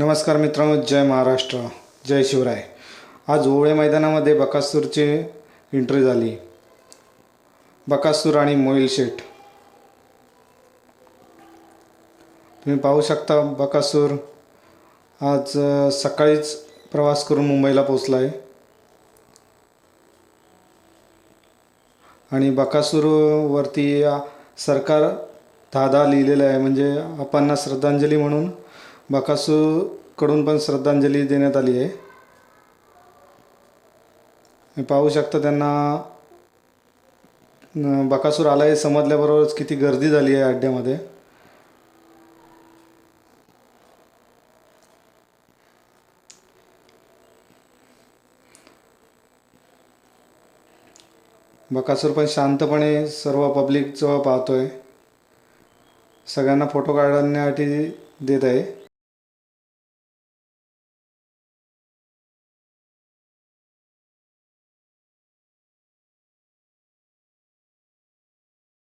नमस्कार मित्रांनो जय महाराष्ट्र जय शिवराय. आज ओवळे मैदानामध्ये बकासूरची एंट्री झाली. बकासूर आणि मोईल शेठ. तुम्ही पाहू शकता बकासूर आज सकाळीच प्रवास करून मुंबईला पोचला आहे आणि बकासूरवरती सरकार धादा लिहिलेलं आहे म्हणजे आपांना श्रद्धांजली म्हणून बकासूकडून पण श्रद्धांजली देण्यात आली आहे. पाहू शकता त्यांना बकासूर आला आहे समजल्याबरोबरच किती गर्दी झाली आहे अड्ड्यामध्ये. बकासूर पण शांतपणे सर्व पब्लिक जवळ पाहतोय. सगळ्यांना फोटो काढण्यासाठी देत आहे.